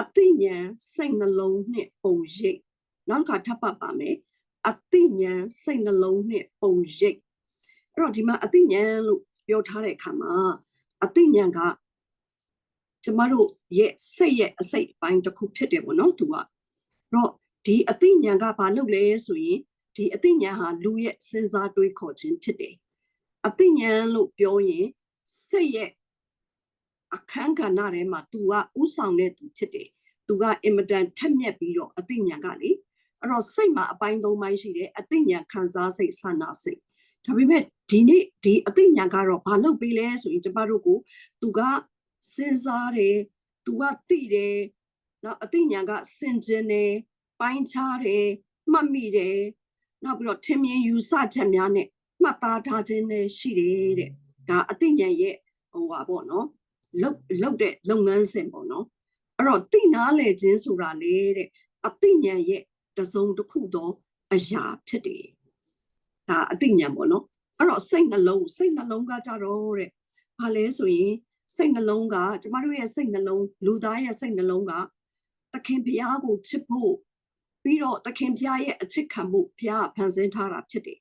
အသိဉာဏ်စိတ်နှလုံးနှင့်ပုံရိပ်နောက်တစ်ခါထပ်ပတ်ပါမယ်အသိဉာဏ်စိတ်နှလုံးနှင့်ပုံရိပ်အဲ့တော့ဒီမှာအသိဉာဏ်လို့ပြောထားတဲ့အခါမှာအသိဉာဏ်ကကျမတို့ရဲ့စိတ်ရဲ့အစိတ်အပိုင်းတစ်ခုဖြစ်တယ်ပေါ့နော်သူကအဲ့တော့ဒီအသိဉာဏ်ကဘာလုပ်လဲဆိုရင်ဒီအသိဉာဏ်ဟာလူရဲ့စဉ်းစားတွေးခေါ်ခြင်းဖြစ်တယ်အသိဉာဏ်လို့ပြောရင်စိတ်ရဲ့ အခန်းကဏ္ဍထဲမှာ तू ကဥဆောင်တဲ့သူဖြစ်တယ်။ तू ကအင်မတန်ထက်မြက်ပြီးတော့အသိဉာဏ်ကလေအဲ့တော့စိတ်မှာအပိုင်းသုံးပိုင်းရှိတယ်အသိဉာဏ်ခံစားစိတ်ဆန္ဒစိတ်ဒါပေမဲ့ဒီနေ့ဒီအသိဉာဏ်ကတော့ဘာလုပ်ပေးလဲဆိုရင်ကျမတို့ကို तू ကစဉ်းစားတယ် तू ကသိတယ်နောက်အသိဉာဏ်ကစင်ကြင်တယ်ပိုင်းခြားတယ်မှတ်မိတယ်နောက်ပြီးတော့ထင်မြင်ယူဆချက်များနဲ့မှတ်သားထားခြင်းနဲ့ရှိတယ်တဲ့ဒါအသိဉာဏ်ရဲ့ဟိုပါပေါ့နော် လုတ်လုတ်တဲ့လုပ်ငန်းစဉ်ပေါ့နော်အဲ့တော့သိနာလေခြင်းဆိုတာလေတဲ့အသိဉာဏ်ရဲ့တစုံတစ်ခုသောအရာဖြစ်တယ်ဒါအသိဉာဏ်ပေါ့နော်အဲ့တော့စိတ်နှလုံးစိတ်နှလုံးကကြတော့တဲ့ဘာလဲဆိုရင်စိတ်နှလုံးကကျမတို့ရဲ့စိတ်နှလုံးလူသားရဲ့စိတ်နှလုံးကသခင်ဘုရားကိုချစ်ဖို့ပြီးတော့သခင်ဘုရားရဲ့အချစ်ခံမှုဘုရားဖန်ဆင်းထားတာဖြစ်တယ်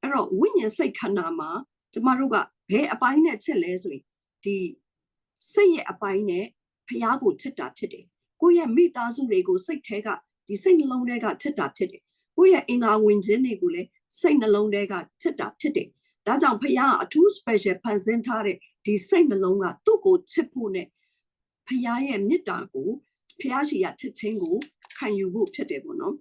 အဲ့တော့ဝိညာဉ်စိတ်ခန္ဓာမှာကျမတို့ကဘယ်အပိုင်းနဲ့ချစ်လဲဆိုရင်ဒီ စိတ်ရဲ့အပိုင်းနဲ့ဖះကိုချစ်တာဖြစ်တယ်ကိုယ့်ရဲ့မိသားစုတွေကိုစိတ်ထဲကဒီစိတ်နှလုံးထဲကချစ်တာဖြစ်တယ်ကိုယ့်ရဲ့အင်္ဂါဝင်ခြင်းတွေကိုလည်းစိတ်နှလုံးထဲကချစ်တာဖြစ်တယ်ဒါကြောင့်ဖះအထူး special ဖန်ဆင်းထားတဲ့ဒီစိတ်နှလုံးကသူ့ကိုချစ်ဖို့နဲ့ဖះရဲ့မေတ္တာကိုဖះရှိရချစ်ခြင်းကိုခံယူဖို့ဖြစ်တယ်ပေါ့နော်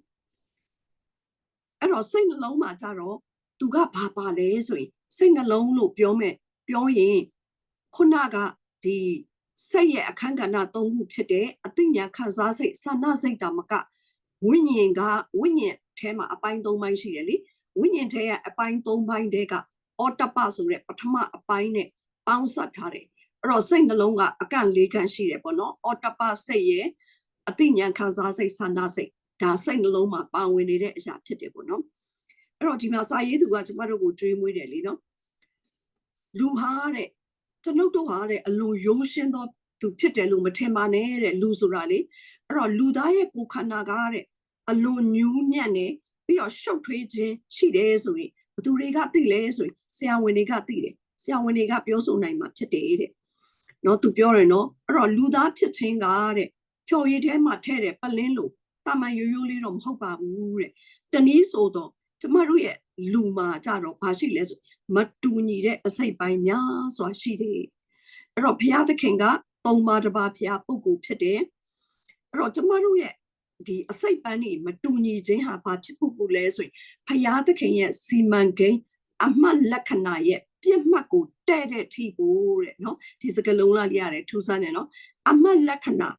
အဲ့တော့စိတ်နှလုံးမှာကြတော့သူကဘာပါလဲဆိုရင်စိတ်နှလုံးလို့ပြောမဲ့ပြောရင်ခုနက ဒီစိတ်ရဲ့အခန်းကဏ္ဍ၃ခုဖြစ်တဲ့အသိဉာဏ်ခံစားစိတ်ဆန္ဒစိတ်တာမကဝိညာဉ်ကဝိညာဉ်ထဲမှာအပိုင်း၃ပိုင်းရှိတယ်လေဝိညာဉ်ထဲကအပိုင်း၃ပိုင်းတဲကအော်တပဆိုတဲ့ပထမအပိုင်းနဲ့ပေါင်းစပ်ထားတယ်အဲ့တော့စိတ်နှလုံးကအကန့်၄ကန့်ရှိတယ်ပေါ့နော်အော်တပစိတ်ရဲ့အသိဉာဏ်ခံစားစိတ်ဆန္ဒစိတ်ဒါစိတ်နှလုံးမှာပါဝင်နေတဲ့အရာဖြစ်တယ်ပေါ့နော်အဲ့တော့ဒီမှာစာရေးသူကကျမတို့ကိုကြွေးမွေးတယ်လीနော်လူဟာတဲ့ ကျွန်ုပ်တို့ဟာတဲ့အလွန်ရိုးရှင်းသောသူဖြစ်တယ်လို့မထင်ပါနဲ့တဲ့လူဆိုတာလေအဲ့တော့လူသားရဲ့ကိုယ်ခန္ဓာကတဲ့အလွန်ညူးညံ့နေပြီးတော့ရှုပ်ထွေးခြင်းရှိတယ်ဆိုရင်ဘသူတွေကသိလဲဆိုရင်ဆရာဝန်တွေကသိတယ်ဆရာဝန်တွေကပြောဆိုနိုင်မှာဖြစ်တယ်တဲ့နော်သူပြောတယ်နော်အဲ့တော့လူသားဖြစ်ခြင်းကတဲ့ဖြော်ရည်ထဲမှာထဲ့တဲ့ပလင်းလို့တာမန်ရိုးရိုးလေးတော့မဟုတ်ပါဘူးတဲ့တနည်းဆိုတော့ ကျမတို့ရဲ့လူမှာကြတော့ဘာရှိလဲဆိုမတူညီတဲ့အစိတ်ပိုင်းများစွာရှိတယ်အဲ့တော့ဘုရားသခင်ကသုံးပါးတစ်ပါးဘုရားပုဂ္ဂိုလ်ဖြစ်တယ်အဲ့တော့ကျမတို့ရဲ့ဒီအစိတ်ပန်းนี่မတူညီခြင်းဟာဘာဖြစ်ဖို့လဲဆိုရင်ဘုရားသခင်ရဲ့စီမံကိန်းအမှတ်လက္ခဏာရဲ့ပြည့်မှတ်ကိုတဲ့တဲ့ထိဖို့တဲ့နော်ဒီစကလုံးလားလေးရတယ်ထူးဆန်းတယ်နော်အမှတ်လက္ခဏာ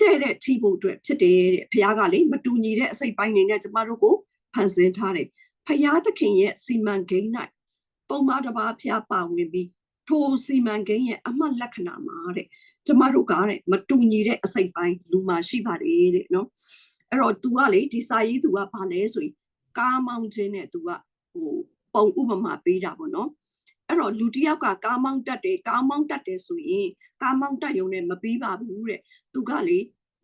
တဲ့တဲ့ထိဖို့အတွက်ဖြစ်တယ်တဲ့ဘုရားကလေမတူညီတဲ့အစိတ်ပိုင်းနေနဲ့ကျမတို့ကို ဖန်ဆင်းထားတယ်ဖယားသခင်ရဲ့စီမံကိန်း၌ပုံမတစ်ပါးဖျားပါဝင်ပြီးထိုစီမံကိန်းရဲ့အမှတ်လက္ခဏာမှာတဲ့ကျမတို့ကတဲ့မတူညီတဲ့အစိတ်ပိုင်းလူမှာရှိပါတယ်တဲ့နော်အဲ့တော့ तू ကလေဒီစာရေး तू ကဘာလဲဆိုရင်ကားမောင်းခြင်းနဲ့ तू ကဟိုပုံဥပမာပေးတာပေါ့နော်အဲ့တော့လူတစ်ယောက်ကကားမောင်းတတ်တယ်ကားမောင်းတတ်တယ်ဆိုရင်ကားမောင်းတတ်ရုံနဲ့မပြီးပါဘူးတဲ့သူကလေ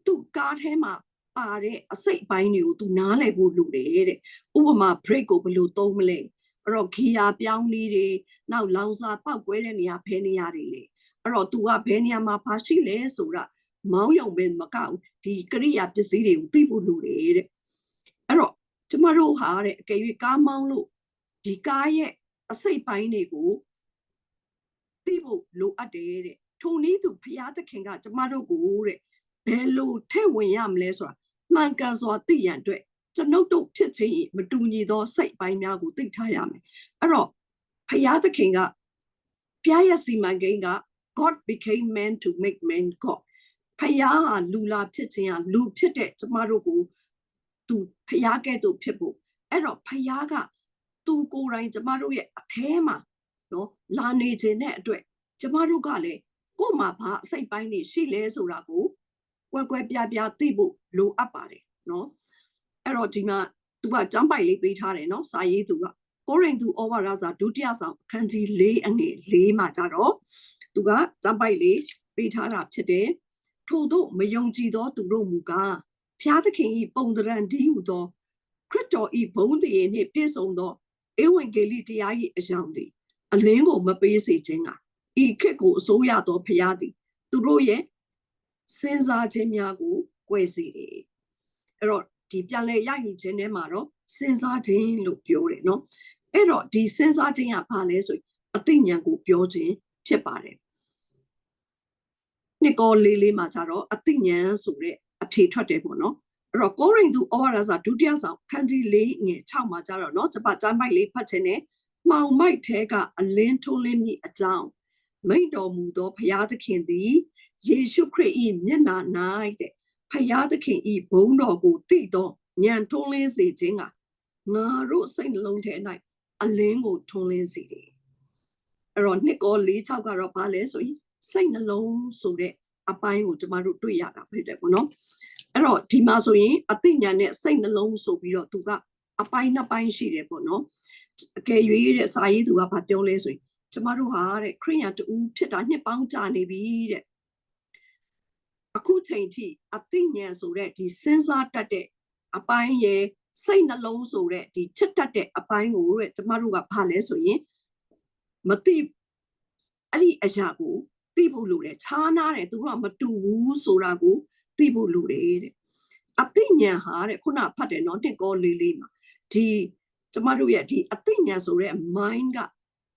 သူ့ကားထဲမှာ ပါတဲ့အစိတ်ပိုင်းတွေကိုသူနားလည်ဖို့လိုတယ်တဲ့ဥပမာ break ကိုဘယ်လိုသုံးမလဲအဲ့တော့ gear ပြောင်းနည်းတွေနောက်လောင်စာပောက်ကွဲတဲ့နေရာဘယ်နေရာတွေလဲအဲ့တော့ तू ကဘယ်နေရာမှာဘာရှိလဲဆိုတာမောင်းယုံပဲမကဘူးဒီကရိယာပစ္စည်းတွေကိုသိဖို့လိုတယ်တဲ့အဲ့တော့ကျမတို့ဟာတဲ့အကယ်၍ကားမောင်းလို့ဒီကားရဲ့အစိတ်ပိုင်းတွေကိုသိဖို့လိုအပ်တယ်တဲ့ထိုနည်းသူဘုရားသခင်က ကျမတို့ကိုတဲ့ဘယ်လိုထဲ့ဝင်ရမလဲဆိုတာ မှန်ကန်စွာသိရန်အတွက်ကျွန်ုပ်တို့ဖြစ်ခြင်းမတူညီသောစိတ်ပိုင်းများကိုသိထားရမယ်အဲ့တော့ဖယားသခင်ကဖျားရစီမံကိန်းက God became man to make man God ဖယားဟာလူလာဖြစ်ခြင်းဟာလူဖြစ်တဲ့ကျမတို့ကိုသူဖယားကဲ့သို့ဖြစ်ဖို့အဲ့တော့ဖယားကသူကိုယ်တိုင်ကျမတို့ရဲ့အแทမှာနော်လာနေခြင်းနဲ့အတွက်ကျမတို့ကလည်းကို့မှာဘာအစိတ်ပိုင်းနေရှိလဲဆိုတာကို ကွဲကွဲပြားပြားသိဖို့လိုအပ်ပါတယ်နော်အဲ့တော့ဒီမှာသူကចောင်းပိုက်လေးပေးထားတယ်နော်စာရေးသူကကိုရင်သူဩဝါဒစာဒုတိယဆောင်အခန်းကြီး၄အငယ်၄မှာကြတော့သူကចောင်းပိုက်လေးပေးထားတာဖြစ်တယ်ထို့သောမယုံကြည်သောသူတို့မူကားဖျားသခင်ဤပုံတရံဒီဟုသောခရစ်တော်ဤဘုန်းတည်နှင့်ပြည့်စုံသောဧဝံဂေလိတရား၏အကြောင်းသည်အလင်းကိုမပေးစေခြင်းကဤခက်ကိုအစိုးရသောဖျားသည် သူတို့ရဲ့ စဉ်းစားခြင်းများကိုကွဲစေတယ်အဲ့တော့ဒီပြန်လဲရယူခြင်းထဲမှာတော့စဉ်းစားခြင်းလို့ပြောတယ်နော်အဲ့တော့ဒီစဉ်းစားခြင်းကဘာလဲဆိုရင်အသိဉာဏ်ကိုပြောခြင်းဖြစ်ပါတယ်နှစ်ကောလေးလေးမှာကြတော့အသိဉာဏ်ဆိုတဲ့အဖြေထွက်တယ်ပေါ့နော်အဲ့တော့ကိုရိန္သုဩဝါဒစာဒုတိယဆောင်ခန်းကြီး၄ငယ်6မှာကြတော့เนาะစပတ်ကျမ်းပိုက်လေးဖတ်ခြင်းနဲ့မှောင်မိုက်ထဲကအလင်းထွန်းလင်းမိအကြောင်းမိန့်တော်မူသောဘုရားသခင်သည် ယေရှုခရစ်၏မျက်နာ၌တဲ့ဖယားသခင်ဤဘုန်းတော်ကိုတည်သောဉာဏ်ထွန်းလင်းစေခြင်းကငါတို့စိတ်နှလုံးထဲ၌အလင်းကိုထွန်းလင်းစေတယ်အဲ့တော့နှစ်ကော၄6ကတော့ဘာလဲဆိုရင်စိတ်နှလုံးဆိုတဲ့အပိုင်းကိုကျမတို့တွေ့ရတာဖြစ်တယ်ပေါ့နော်အဲ့တော့ဒီမှာဆိုရင်အသိဉာဏ်နဲ့စိတ်နှလုံးဆိုပြီးတော့သူကအပိုင်းနှစ်ပိုင်းရှိတယ်ပေါ့နော်အကယ်၍တဲ့စာရေးသူကဘာပြောလဲဆိုရင်ကျမတို့ဟာတဲ့ခရိယန်တူဖြစ်တာနှစ်ပေါင်းကြာနေပြီတဲ့ အခုချိန်ထိအသိဉာဏ်ဆိုတဲ့ဒီစဉ်းစားတတ်တဲ့အပိုင်းရဲ့စိတ်နှလုံးဆိုတဲ့ဒီချစ်တတ်တဲ့အပိုင်းကိုတဲ့ကျမတို့ကဘာလဲဆိုရင်မသိအဲ့ဒီအရာကိုသိဖို့လိုတယ်ခြားနာတယ်သူကမတူဘူးဆိုတာကိုသိဖို့လိုတယ်တဲ့အသိဉာဏ်ဟာတဲ့ခုနဖတ်တယ်နော်တစ်ကောလေးလေးမှာဒီကျမတို့ရဲ့ဒီအသိဉာဏ်ဆိုတဲ့ mind က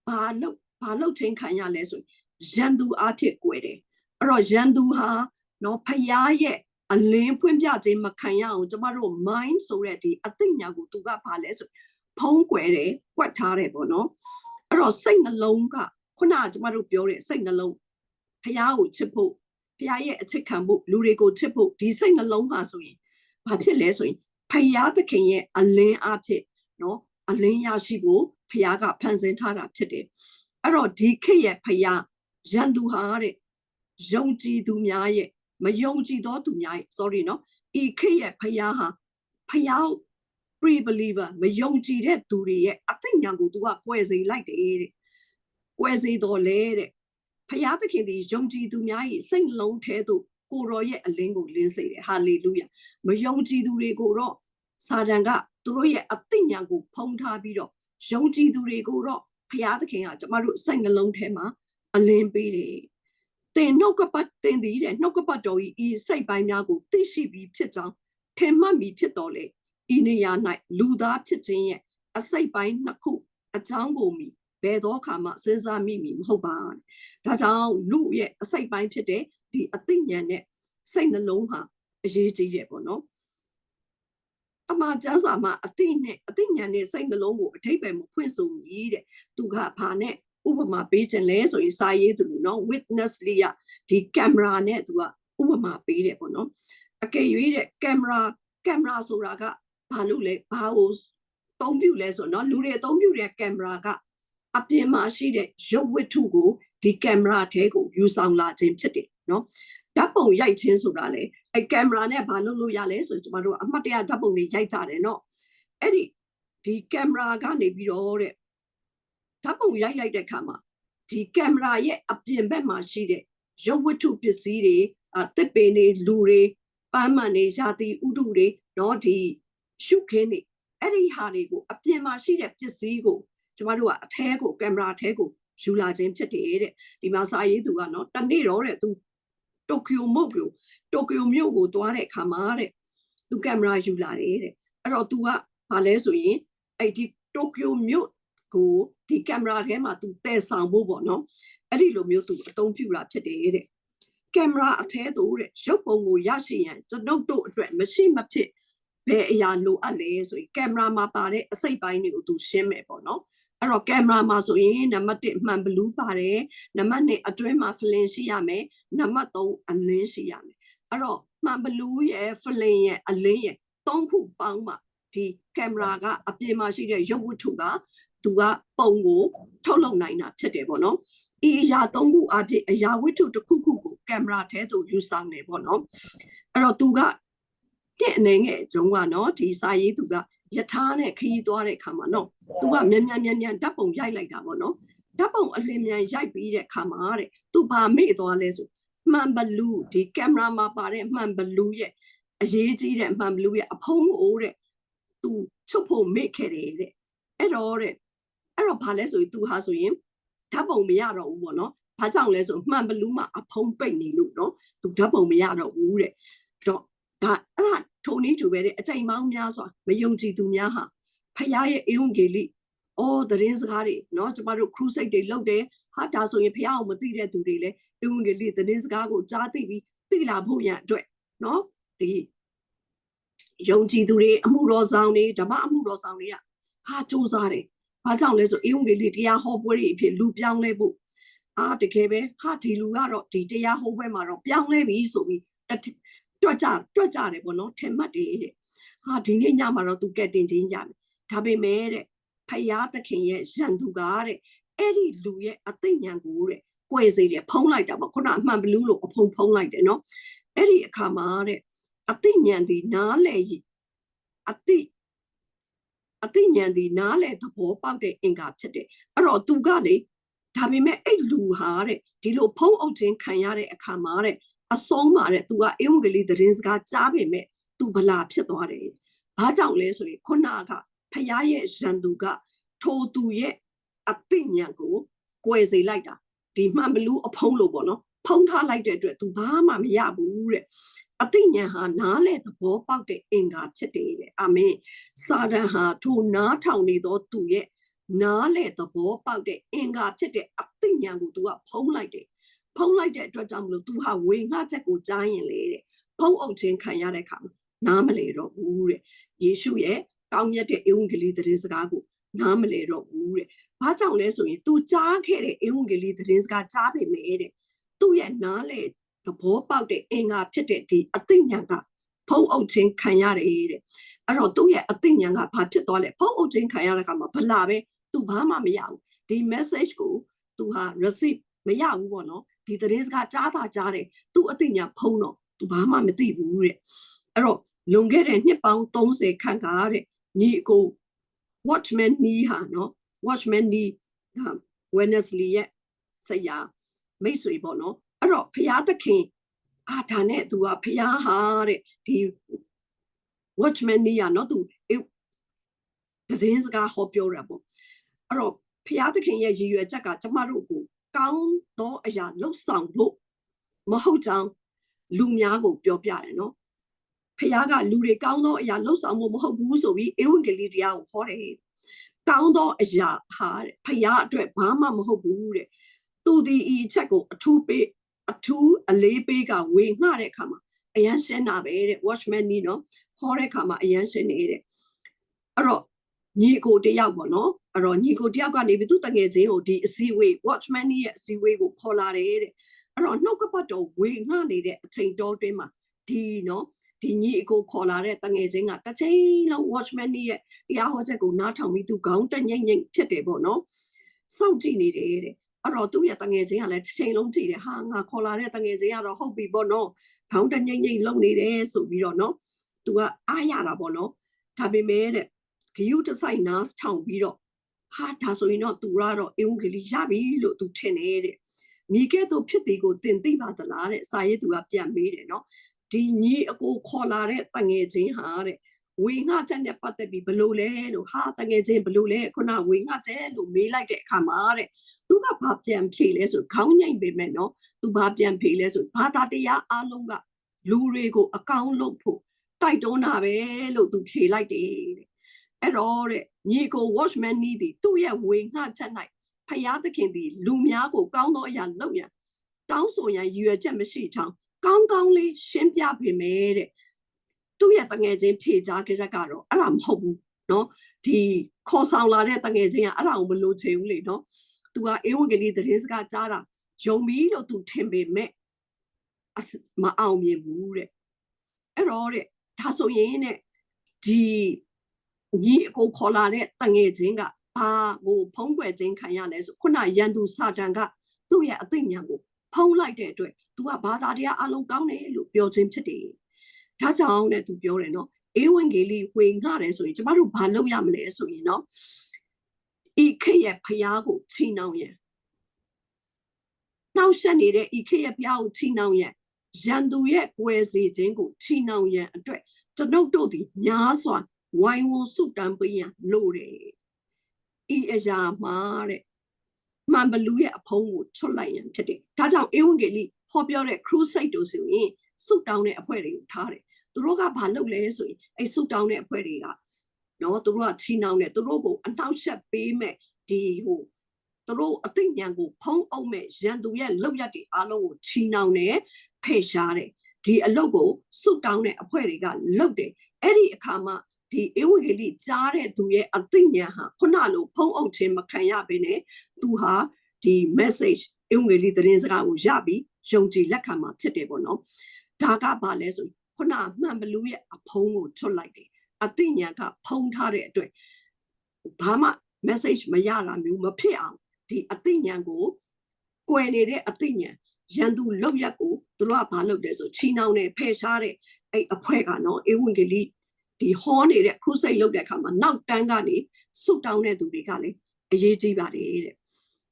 ဘာလို့ဘာလို့ချင်းခံရလဲဆိုရင်ရန်သူအဖြစ်꿰တယ်အဲ့တော့ရန်သူဟာ နော်ဖယားရဲ့အလင်းဖွင့်ပြခြင်းမခံရအောင်ကျမတို့ mind ဆိုတဲ့ဒီအသိဉာဏ်ကိုသူကဘာလဲဆိုဖုံးကွယ်တယ်၊ကွက်ထားတယ်ပေါ့နော်အဲ့တော့စိတ်နှလုံးကခုနကကျမတို့ပြောတဲ့စိတ်နှလုံးဖယားကိုချစ်ဖို့ဖယားရဲ့အချစ်ခံဖို့လူတွေကိုချစ်ဖို့ဒီစိတ်နှလုံးဟာဆိုရင်ဘာဖြစ်လဲဆိုရင်ဖယားသခင်ရဲ့အလင်းအဖြစ်နော်အလင်းရရှိဖို့ဖယားကဖန်ဆင်းထားတာဖြစ်တယ်အဲ့တော့ဒီခေတ်ရဲ့ဖယားရန်သူဟာတဲ့ယုံကြည်သူများရဲ့ မယုံကြည်သောသူများ sorry နော်ဤခေတ်ရဲ့ဖယားဟာဖယား pre believer မယုံကြည်တဲ့သူတွေရဲ့အသိဉာဏ်ကိုသူကကွယ်စေလိုက်တယ်တဲ့ကွယ်စေတော်လဲတဲ့ဖယားသခင်ဒီယုံကြည်သူများ၏စိတ်လုံးထဲသို့ကိုရောရဲ့အလင်းကိုလင်းစေတယ်ဟာလေလုယာမယုံကြည်သူတွေကိုတော့စာတန်ကသူတို့ရဲ့အသိဉာဏ်ကိုဖုံးထားပြီးတော့ယုံကြည်သူတွေကိုတော့ဖယားသခင်ကကျမတို့စိတ်နှလုံးထဲမှာအလင်းပေးတယ် တင်နှုတ်ကပတ်တင်သည်တဲ့နှုတ်ကပတ်တော်ဤစိတ်ပိုင်းများကိုသိရှိပြီးဖြစ်ကြောင်းထင်မှတ်မိဖြစ်တော်လေဤနေရာ၌လူသားဖြစ်ခြင်းရဲ့အစိတ်ပိုင်းနှစ်ခုအကြောင်းကိုမိဘယ်သောအခါမှစဉ်းစားမိမီမဟုတ်ပါဒါကြောင့်လူရဲ့အစိတ်ပိုင်းဖြစ်တဲ့ဒီအသိဉာဏ်နဲ့စိတ်နှလုံးဟာအရေးကြီးတယ်ပေါ့နော်အမှားကျမ်းစာမှာအသိနဲ့အသိဉာဏ်နဲ့စိတ်နှလုံးကိုအထိပ္ပယ်မဖွင့်ဆိုမြည်တဲ့သူကဘာနဲ့ ဥပမာပေးခြင်းလဲဆိုရင်စာရေးသူလူနော် witness လေးကဒီကင်မရာနဲ့သူကဥပမာပေးတယ်ပေါ့နော်အကယ်၍တဲ့ကင်မရာကင်မရာဆိုတာကဘာလို့လဲဘာကိုသုံးပြုလဲဆိုတော့လူတွေသုံးပြုတဲ့ကင်မရာကအပြင်မှာရှိတဲ့ရုပ်ဝတ္ထုကိုဒီကင်မရာထဲကိုယူဆောင်လာခြင်းဖြစ်တယ်နော်ဓာတ်ပုံရိုက်ခြင်းဆိုတာလေအဲကင်မရာနဲ့ဘာလုပ်လို့ရလဲဆိုရင်ကျမတို့အမှတ်တရဓာတ်ပုံတွေရိုက်ကြတယ်နော်အဲ့ဒီဒီကင်မရာကနေပြီးတော့တဲ့ ဓာတ်ပုံရိုက်လိုက်တဲ့အခါမှာဒီကင်မရာရဲ့အပြင်ဘက်မှာရှိတဲ့ရုပ်ဝတ္ထုပစ္စည်းတွေအသစ်ပင်တွေလူတွေပန်းမှန်တွေရာသီဥတုတွေနော်ဒီရှုခင်းတွေအဲ့ဒီဟာတွေကိုအပြင်မှာရှိတဲ့ပစ္စည်းကိုကျမတို့ကအထဲကိုကင်မရာထဲကိုယူလာခြင်းဖြစ်တယ်တဲ့ဒီမှာစာရေးသူကနော်တနေ့တော့တဲ့သူတိုကျိုမြို့ကိုတိုကျိုမြို့ကိုသွားတဲ့အခါမှာတဲ့သူကင်မရာယူလာတယ်တဲ့အဲ့တော့ तू ကဘာလဲဆိုရင်အဲ့ဒီတိုကျိုမြို့ ကိုဒီကင်မရာထဲမှာ तू တည်ဆောင်ဖို့ပေါ့နော်အဲ့ဒီလိုမျိုး तू အသုံးပြုတာဖြစ်တယ်တဲ့ကင်မရာအထဲသို့တဲ့ရုပ်ပုံကိုရရှိရန်ကျွန်ုပ်တို့အတွက်မရှိမဖြစ်ဘယ်အရာလိုအပ်လဲဆိုရင်ကင်မရာမှာပါတဲ့အစိတ်ပိုင်းတွေကို तू ရှင်းမယ်ပေါ့နော်အဲ့တော့ကင်မရာမှာဆိုရင်နံပါတ်1မှန်ဘလူးပါတယ်နံပါတ်2အတွင်းမှာ flin ရှိရမယ်နံပါတ်3အလင်းရှိရမယ်အဲ့တော့မှန်ဘလူးရဲ့ flin ရဲ့အလင်းရဲ့သုံးခုပေါင်းမှဒီကင်မရာကအပြင်မှာရှိတဲ့ရုပ်ဝတ္ထုက သူကပုံကိုထုတ်လုပ်နိုင်တာဖြစ်တယ်ပေါ့နော်။ဤအရာသုံးခုအဖြစ်အရာဝတ္ထုတစ်ခုခုကိုကင်မရာထဲသို့ယူဆောင်နေပေါ့နော်။အဲ့တော့သူကတဲ့အနေငယ်ကျုံကနော်ဒီစာရေးသူကယထာနဲ့ခရီးသွားတဲ့ခါမှာနော်သူကမြန်မြန်မြန်မြန်ဓာတ်ပုံရိုက်လိုက်တာပေါ့နော်ဓာတ်ပုံအလင်းမြန်ရိုက်ပြီးတဲ့ခါမှာတဲ့သူဘာမေ့သွားလဲဆိုမှန်ဘလူးဒီကင်မရာမှာပါတဲ့မှန်ဘလူးရဲ့အရေးကြီးတဲ့မှန်ဘလူးရဲ့အဖုံးကိုတဲ့သူချုပ်ဖို့မေ့ခဲ့တယ်တဲ့အဲ့တော့တဲ့ အဲ့တော့ဘာလဲဆိုရင်သူဟာဆိုရင်ဓာတ်ပုံမရတော့ဘူးပေါ့နော်ဘာကြောင့်လဲဆိုမှန်ဘလူးမှာအဖုံးပိတ်နေလို့နော်သူဓာတ်ပုံမရတော့ဘူးတဲ့တော့ဒါအဲ့ဒါထုံနည်းတူပဲတဲ့အချိန်မောင်းများစွာမယုံကြည်သူများဟာဖခင်ရဲ့အေဝံဂေလိအော်သတင်းစကားတွေနော်ကျမတို့ crusade တွေလုပ်တယ်ဟာဒါဆိုရင်ဖခင်အောင်မသိတဲ့သူတွေလည်းအေဝံဂေလိသတင်းစကားကိုကြားသိပြီးသိလာဖို့ရန်အတွက်နော်ဒီယုံကြည်သူတွေအမှုတော်ဆောင်တွေဓမ္မအမှုတော်ဆောင်တွေကဟာစူးစမ်းတယ် ဘာကြောင့်လဲဆိုဧဝံဂေလိတရားဟောပွဲတွေအဖြစ်လူပြောင်းလဲဖို့အာတကယ်ပဲဟာဒီလူကတော့ဒီတရားဟောပွဲမှာတော့ပြောင်းလဲပြီဆိုပြီးတွက်ကြတွက်ကြတယ်ပေါ့နော်ထင်မှတ်တယ်တဲ့ဟာဒီနေ့ညမှာတော့သူကက်တင်ချင်းရမယ်ဒါပေမဲ့တဲ့ဖယားသခင်ရဲ့ရန်သူကတဲ့အဲ့ဒီလူရဲ့အသိဉာဏ်ကိုတဲ့ကွယ်စေတယ်ဖုံးလိုက်တာပေါ့ခုနအမှန်ဘလူးလို့အဖုံဖုံးလိုက်တယ်နော်အဲ့ဒီအခါမှာတဲ့အသိဉာဏ်ဒီနားလေအသိ အသိဉာဏ်ဒီနားလေသဘောပေါက်တဲ့အင်္ဂါဖြစ်တယ်အဲ့တော့သူကလေဒါပေမဲ့အဲ့လူဟာတဲ့ဒီလိုဖုံးအုပ်ခြင်းခံရတဲ့အခါမှာတဲ့အဆုံးမှာတဲ့သူကအေဝံဂေလိသတင်းစကားကြားပေမဲ့သူဗလာဖြစ်သွားတယ်ဘာကြောင့်လဲဆိုရင်ခုနကဖခင်ရဲ့ရန်သူကထိုသူရဲ့အသိဉာဏ်ကိုကွယ်စေလိုက်တာဒီမှန်ဘလူးအဖုံးလို့ပေါ့နော်ဖုံးထားလိုက်တဲ့အတွက် तू ဘာမှမရဘူးတဲ့ အသိဉာဏ်ဟာနားလေသဘောပေါက်တဲ့အင်္ဂါဖြစ်တယ်တဲ့အာမင်စာရန်ဟာထိုနားထောင်နေသောသူရဲ့နားလေသဘောပေါက်တဲ့အင်္ဂါဖြစ်တဲ့အသိဉာဏ်ကို तू ကဖုံးလိုက်တယ်ဖုံးလိုက်တဲ့အတွက်ကြောင့်မလို့ तू ဟာဝေငှချက်ကိုကြားရင်လေတဲ့ဖုံးအုပ်ခြင်းခံရတဲ့အခါမှာနားမလေတော့ဘူးတဲ့ယေရှုရဲ့ကောင်းမြတ်တဲ့ဧဝံဂေလိသတင်းစကားကိုနားမလဲတော့ဘူးတဲ့။ဘာကြောင့်လဲဆိုရင် तू ကြားခဲ့တဲ့ဧဝံဂေလိသတင်းစကားကြားပေမဲ့တဲ့သူ့ရဲ့နားလေ သဘောပေါက်တဲ့အင်္ဂါဖြစ်တဲ့ဒီအသိဉာဏ်ကဖုံးအုပ်ခြင်းခံရတယ်တဲ့။အဲ့တော့သူ့ရဲ့အသိဉာဏ်ကဘာဖြစ်သွားလဲဖုံးအုပ်ခြင်းခံရတဲ့အခါမှာဗလာပဲ तू ဘာမှမရဘူး။ဒီ message ကို तू ဟာ receive မရဘူးပေါ့နော်။ဒီသတင်းစကားကြားတာကြားတယ်။ तू အသိဉာဏ်ဖုံးတော့ तू ဘာမှမသိဘူးတဲ့။အဲ့တော့လွန်ခဲ့တဲ့နှစ်ပေါင်း30ခန့်ကတဲ့ညီအကို watchman နီးဟာနော် watchman နီး Wednesday ရဲ့ဆရာမိတ်ဆွေပေါ့နော် အဲ့တော့ဖရာသခင်အာဒါနဲ့သူကဖရာဟာတဲ့ဒီ watchman နီးရနော်သူသတင်းစကားဟောပြောတာပေါ့အဲ့တော့ဖရာသခင်ရဲ့ရည်ရွယ်ချက်ကကျမတို့ကိုကောင်းသောအရာလှုပ်ဆောင်ဖို့မဟုတ်ကြောင်းလူများကိုပြောပြတယ်နော်ဖခင်ကလူတွေကောင်းသောအရာလှုပ်ဆောင်မှုမဟုတ်ဘူးဆိုပြီးဧဝံဂေလိတရားကိုဟောတယ်။ကောင်းသောအရာဟာဖခင်အတွက်ဘာမှမဟုတ်ဘူးတဲ့။သူဒီဤချက်ကိုအထူးပေး အထူးအလေးပေးကဝေငှတဲ့အခါမှာအယမ်းရှင်းတာပဲတဲ့ watchman နီးနော်ဟောတဲ့အခါမှာအယမ်းရှင်းနေတဲ့အဲ့တော့ညီကိုတယောက်ပေါ့နော်အဲ့တော့ညီကိုတယောက်ကနေပြီးသူတငယ်ချင်းကိုဒီအစည်းအဝေး watchman နီးရဲ့အစည်းအဝေးကိုခေါ်လာတယ်တဲ့အဲ့တော့နှုတ်ကပတ်တော်ဝေငှနေတဲ့အချိန်တော်တွင်းမှာဒီနော်ဒီညီအကိုခေါ်လာတဲ့တငယ်ချင်းကတစ်ချိန်လုံး watchman ကြီးရဲ့တရားဟောချက်ကိုနားထောင်ပြီးသူခေါင်းတညိမ့်ညိမ့်ဖြစ်တယ်ပေါ့နော်စောင့်ကြည့်နေတယ်တဲ့ အဲ့တော့သူ့ရဲ့တငယ်ချင်းကလည်းတစ်ချိန်လုံးကြည့်တယ်ဟာငါခေါ်လာတဲ့တငယ်ချင်းကတော့ဟုတ်ပြီပေါ့နော်ခေါင်းတညိမ့်ညိမ့်လုံနေတယ်ဆိုပြီးတော့နော်သူကအားရတာပေါ့နော်ဒါပေမဲ့တဲ့ဂယုတဆိုင်နားထောင်ပြီးတော့ဟာဒါဆိုရင်တော့သူကတော့အင်္ဂလိပ်ရပြီလို့သူထင်နေတဲ့မိကဲ့သို့ဖြစ်သည်ကိုသင်သိပါသလားတဲ့စာရေးသူကပြန်မေးတယ်နော်ဒီညီအကိုခေါ်လာတဲ့တငယ်ချင်းဟာတဲ့ ဝေငှချက်နဲ့ပတ်သက်ပြီးဘလို့လဲလို့ဟာတငယ်ချင်းဘလို့လဲခုနဝေငှချက်လို့မေးလိုက်တဲ့အခါမှာတဲ့သူကဘာပြန်ဖြေလဲဆိုခေါင်းညိတ်ပေမဲ့နော်သူဘာပြန်ဖြေလဲဆိုဘာသာတရားအလုံးကလူတွေကိုအကောင်းလုပ်ဖို့တိုက်တွန်းတာပဲလို့သူဖြေလိုက်တယ်တဲ့အဲ့တော့တဲ့ညီကို watchman နီးသည်သူ့ရဲ့ဝေငှချက်၌ဖယားသခင်သည်လူများကိုကောင်းသောအရာလုပ်ရန်တောင်းဆိုရန်ရည်ရွယ်ချက်မရှိချောင်းကောင်းကောင်းလေးရှင်းပြပေးမယ်တဲ့ သူ့ရဲ့တငယ်ချင်းဖြေချကြက်ကတော့အဲ့ဒါမဟုတ်ဘူးเนาะဒီခေါ်ဆောင်လာတဲ့တငယ်ချင်းကအဲ့ဒါကိုမလိုချင်ဘူးလေเนาะသူကအေဝံဂေလိသတင်းစကားကြားတာယုံပြီလို့သူထင်ပေမဲ့မအောင်မြင်ဘူးတဲ့အဲ့တော့တဲ့ဒါဆိုရင်တဲ့ဒီညီအကိုခေါ်လာတဲ့တငယ်ချင်းကဘာကိုဖုံးကွယ်ခြင်းခံရလဲဆိုခုနရန်သူစာတန်ကသူ့ရဲ့အသိဉာဏ်ကိုဖုံးလိုက်တဲ့အတွက် तू ကဘာသာတရားအလုံးကောင်းတယ်လို့ပြောခြင်းဖြစ်တယ်။ ဒါကြောင့်လည်း तू ပြောတယ်နော်။အေဝံဂေလိဝေငှတယ်ဆိုရင်ကျမတို့ဘာလုပ်ရမလဲဆိုရင်နော်။ဤခေရဲ့ဖျားကိုချိန်နှောင်းရန်နှောက်ယှက်နေတဲ့ဤခေတ်ရဲ့ဘုရားကိုချီနှောင်ရန်ရန်သူရဲ့ကွယ်စီခြင်းကိုချီနှောင်ရန်အတွက်ကျွန်ုပ်တို့သည်များစွာဝိုင်းဝန်းဆုတမ်းပေးရန်လိုတယ်ဤအရာမှာတဲ့မှန်ဘလူရဲ့အဖုံးကိုချွတ်လိုက်ရန်ဖြစ်တယ်ဒါကြောင့်ဧဝံဂေလိဟောပြောတဲ့ crusade တို့ဆိုရင်ဆုတောင်းတဲ့အဖွဲ့တွေကိုထားတယ် သူတို့ကဘာလုပ်လဲဆိုရင်အဲဆုတောင်းတဲ့အဖွဲ့တွေကနော်သူတို့ကချီနှောင်တယ်သူတို့ကိုအနှောက်ယှက်ပေးမဲ့ဒီဟိုသူတို့အသိဉာဏ်ကိုဖုံးအုပ်မဲ့ရန်သူရဲ့လောက်ရတဲ့အားလုံးကိုချီနှောင်တယ်ဖယ်ရှားတယ်ဒီအလုပ်ကိုဆုတောင်းတဲ့အဖွဲ့တွေကလုပ်တယ်အဲ့ဒီအခါမှာဒီဧဝံဂေလိကြားတဲ့သူရဲ့အသိဉာဏ်ဟာခုနလိုဖုံးအုပ်ခြင်းမခံရဘဲနဲ့သူဟာဒီ message ဧဝံဂေလိသတင်းစကားကိုရပြီးယုံကြည်လက်ခံမှာဖြစ်တယ်ပေါ့နော်ဒါကဘာလဲဆို ခုနမှန်ဘလူးရဲ့အဖုံးကိုချွတ်လိုက်တယ်အသိဉာဏ်ကဖုံးထားတဲ့အတွက်ဘာမှ message မရတာမျိုးမဖြစ်အောင်ဒီအသိဉာဏ်ကိုကွယ်နေတဲ့အသိဉာဏ်ရန်သူလောက်ရက်ကိုသူတို့ကဘာလုပ်တယ်ဆိုချီနှောင်းနေဖယ်ရှားတဲ့အဲ့အဖွဲ့ကနော်ဧဝံဂေလိဒီဟောနေတဲ့ခရုစိတ်လုပ်တဲ့အခါမှာနောက်တန်းကနေဆုတောင်းတဲ့သူတွေကလည်းအရေးကြီးပါတယ်တဲ့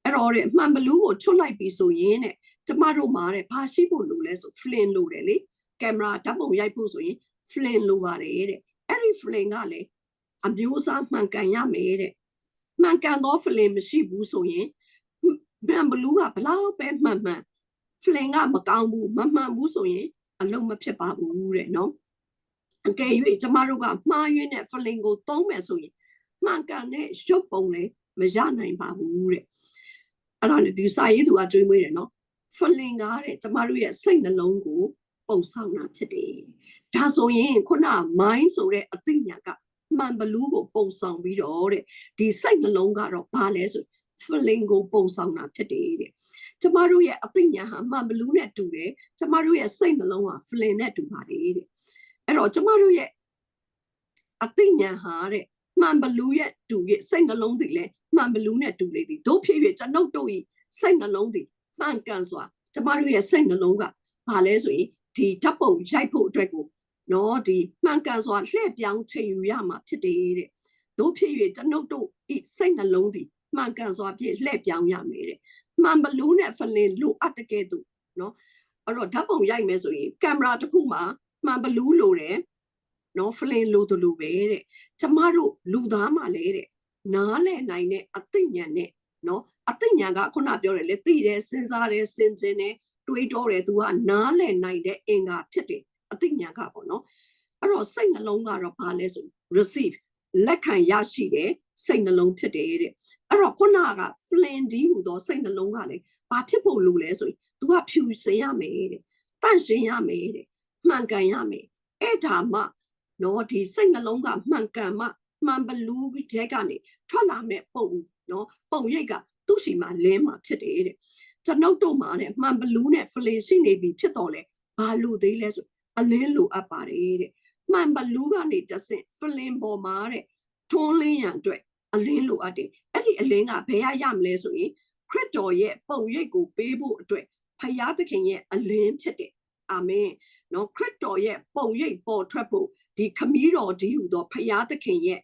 အဲ့တော့တဲ့မှန်ဘလူးကိုချွတ်လိုက်ပြီဆိုရင်တဲ့ကျမတို့မှာတဲ့ဘာရှိဖို့လိုလဲဆို flint လိုတယ်လေ ကင်မရာဓာတ်ပုံရိုက်ဖို့ဆိုရင် flint လိုပါတယ်တဲ့အဲ့ဒီ flint ကလည်းအမျိုးအစားမှန်ကန်ရမယ်တဲ့မှန်ကန်သော flint မရှိဘူးဆိုရင်မှန်ဘလူးကဘလောက်ပဲမှန်မှန် flint ကမကောင်းဘူးမမှန်ဘူးဆိုရင်အလုံးမဖြစ်ပါဘူးတဲ့နော်အကယ်၍ကျမတို့ကမှားယွင်းတဲ့ flint ကိုသုံးမယ်ဆိုရင်မှန်ကန်တဲ့ရုပ်ပုံလည်းမရနိုင်ပါဘူးတဲ့အဲ့ဒါနဲ့ဒီစာရေးသူကကြွေးမွေးတယ်နော် flint ကတဲ့ကျမတို့ရဲ့စိတ်နှလုံးကို ပုံဆောင်တာဖြစ်တယ်ဒါဆိုရင်ခုန mind ဆိုတဲ့အသိဉာဏ်ကမှန်ဘလူးကိုပုံဆောင်ပြီးတော့တဲ့ဒီစိတ်နှလုံးကတော့ဘာလဲဆို feeling ကိုပုံဆောင်တာဖြစ်တယ်တဲ့ကျမတို့ရဲ့အသိဉာဏ်ဟာမှန်ဘလူးနဲ့တူတယ်ကျမတို့ရဲ့စိတ်နှလုံးဟာ feeling နဲ့တူပါတယ်တဲ့အဲ့တော့ကျမတို့ရဲ့အသိဉာဏ်ဟာတဲ့မှန်ဘလူးရဲ့တူရဲ့စိတ်နှလုံးတည်လဲမှန်ဘလူးနဲ့တူလေသည်တို့ဖြစ်၍ကျွန်ုပ်တို့၏စိတ်နှလုံးတည်မှန်ကန်စွာကျမတို့ရဲ့စိတ်နှလုံးကဘာလဲဆိုရင် ဒီဓာတ်ပုံရိုက်ဖို့အတွက်ကိုနော်ဒီမှန်ကန်စွာလှည့်ပြောင်းချိန်ယူရမှာဖြစ်တယ်တဲ့တို့ဖြစ်၍ကျွန်ုပ်တို့ဤစိတ်နှလုံးသည်မှန်ကန်စွာဖြင့်လှည့်ပြောင်းရမယ်တဲ့မှန်ဘလူးနဲ့ဖလင်လိုအပ်တဲ့ကဲ့သို့နော်အဲ့တော့ဓာတ်ပုံရိုက်မယ်ဆိုရင်ကင်မရာတစ်ခုမှာမှန်ဘလူးလိုတယ်နော်ဖလင်လိုတယ်လို့ပဲတဲ့ကျမတို့လူသားမှလည်းတဲ့နားလည်နိုင်တဲ့အသိဉာဏ်နဲ့နော်အသိဉာဏ်ကခုနပြောတယ်လေသိတယ်စဉ်းစားတယ်စဉ်းကျင်တယ် တွေးတောတယ်သူကနားလည်နိုင်တဲ့အင်္ဂါဖြစ်တယ်အသိဉာဏ်ကပေါ့နော်အဲ့တော့စိတ်နှလုံးကတော့ဘာလဲဆို receive လက်ခံရရှိတဲ့စိတ်နှလုံးဖြစ်တယ်တဲ့အဲ့တော့ခုနက flint ဒီဟူသောစိတ်နှလုံးကလည်းဘာဖြစ်ဖို့လိုလဲဆိုရင် तू ကဖြူစင်ရမယ်တဲ့တန့်ရှင်းရမယ်တဲ့မှန်ကန်ရမယ်အဲ့ဒါမှနော်ဒီစိတ်နှလုံးကမှန်ကန်မှမှန်ဘလူးတဲ့ကနေထွက်လာမဲ့ပုံနော်ပုံရိပ်ကသူ့ရှိမှလင်းမှဖြစ်တယ်တဲ့ ကျွန်ုပ်တို့မှာတဲ့မှန်ဘလူးနဲ့ဖလေရှိနေပြီဖြစ်တော်လဲဘာလို့သေးလဲဆိုအလင်းလိုအပ်ပါတယ်တဲ့မှန်ဘလူးကနေတဆင့်ဖလင်ပေါ်မှာတဲ့ထွန်းလင်းရန်အတွက်အလင်းလိုအပ်တယ်အဲ့ဒီအလင်းကဘယ်ရရမလဲဆိုရင်ခရစ်တော်ရဲ့ပုံရိပ်ကိုပေးဖို့အတွက်ဖယားသခင်ရဲ့အလင်းဖြစ်တယ်အာမင်နော်ခရစ်တော်ရဲ့ပုံရိပ်ပေါ်ထွက်ဖို့ဒီခမည်းတော်ဒီဟူသောဖယားသခင်ရဲ့